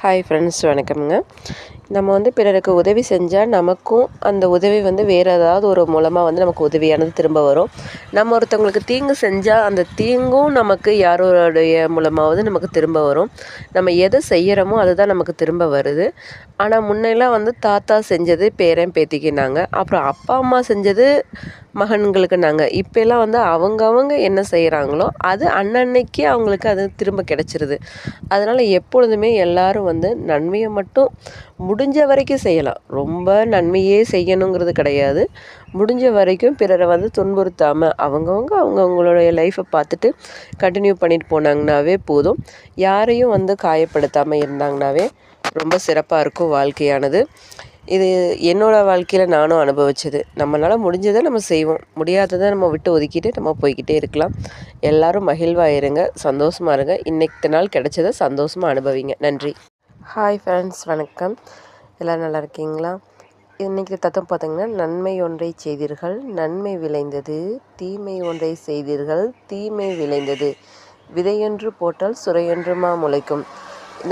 Hi friends வணக்கம்ங்க. நம்ம வந்து பிறருக்கு உதவி செஞ்சால் நமக்கும் அந்த உதவி வந்து வேறு ஏதாவது ஒரு மூலமாக வந்து நமக்கு உதவியானது திரும்ப வரும். நம்ம ஒருத்தவங்களுக்கு தீங்கு செஞ்சால் அந்த தீங்கும் நமக்கு யாரோடைய மூலமாவது நமக்கு திரும்ப வரும். நம்ம எதை செய்கிறோமோ அதுதான் நமக்கு திரும்ப வருது. ஆனால் முன்னெல்லாம் வந்து தாத்தா செஞ்சது பேரன் பேத்திக்கினாங்க அப்புறம் அப்பா அம்மா செஞ்சது மகன்களுக்கு நாங்கள் இப்போல்லாம் வந்து அவங்கவங்க என்ன செய்கிறாங்களோ அது அன்னன்னைக்கு அவங்களுக்கு அது திரும்ப கிடச்சிருது. அதனால் எப்பொழுதுமே எல்லோரும் வந்து நன்மையை மட்டும் முடிஞ்ச வரைக்கும் செய்யலாம். ரொம்ப நன்மையே செய்யணுங்கிறது கிடையாது. முடிஞ்ச வரைக்கும் பிறரை வந்து துன்புறுத்தாமல் அவங்கவுங்க அவங்கவுங்களுடைய லைஃப்பை பார்த்துட்டு கண்டினியூ பண்ணிட்டு போனாங்கனாவே போதும். யாரையும் வந்து காயப்படுத்தாமல் இருந்தாங்கனாவே ரொம்ப சிறப்பாக இருக்கும் வாழ்க்கையானது. இது என்னோடய வாழ்க்கையில் நானும் அனுபவிச்சது. நம்மளால் முடிஞ்சதை நம்ம செய்வோம். முடியாததை நம்ம விட்டு ஒதுக்கிட்டு நம்ம போய்கிட்டே இருக்கலாம். எல்லோரும் மகிழ்வாக இருங்க சந்தோஷமாக இருங்க. இன்றைக்கு நாள் கிடைச்சதை சந்தோஷமாக அனுபவிங்க. நன்றி. ஹாய் ஃப்ரெண்ட்ஸ் வணக்கம். எல்லோரும் நல்லா இருக்கீங்களா? இன்றைக்கி தத்துவம் பார்த்தீங்கன்னா நன்மை ஒன்றை செய்தீர்கள் நன்மை விளைந்தது தீமை ஒன்றை செய்தீர்கள் தீமை விளைந்தது. விதையொன்று போட்டால் சுரையொன்றுமா முளைக்கும்.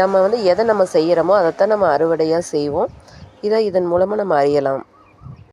நம்ம வந்து எதை நம்ம செய்கிறோமோ அதைத்தான் நம்ம அறுவடையாக செய்வோம். இதை இதன் மூலமாக நம்ம அறியலாம்.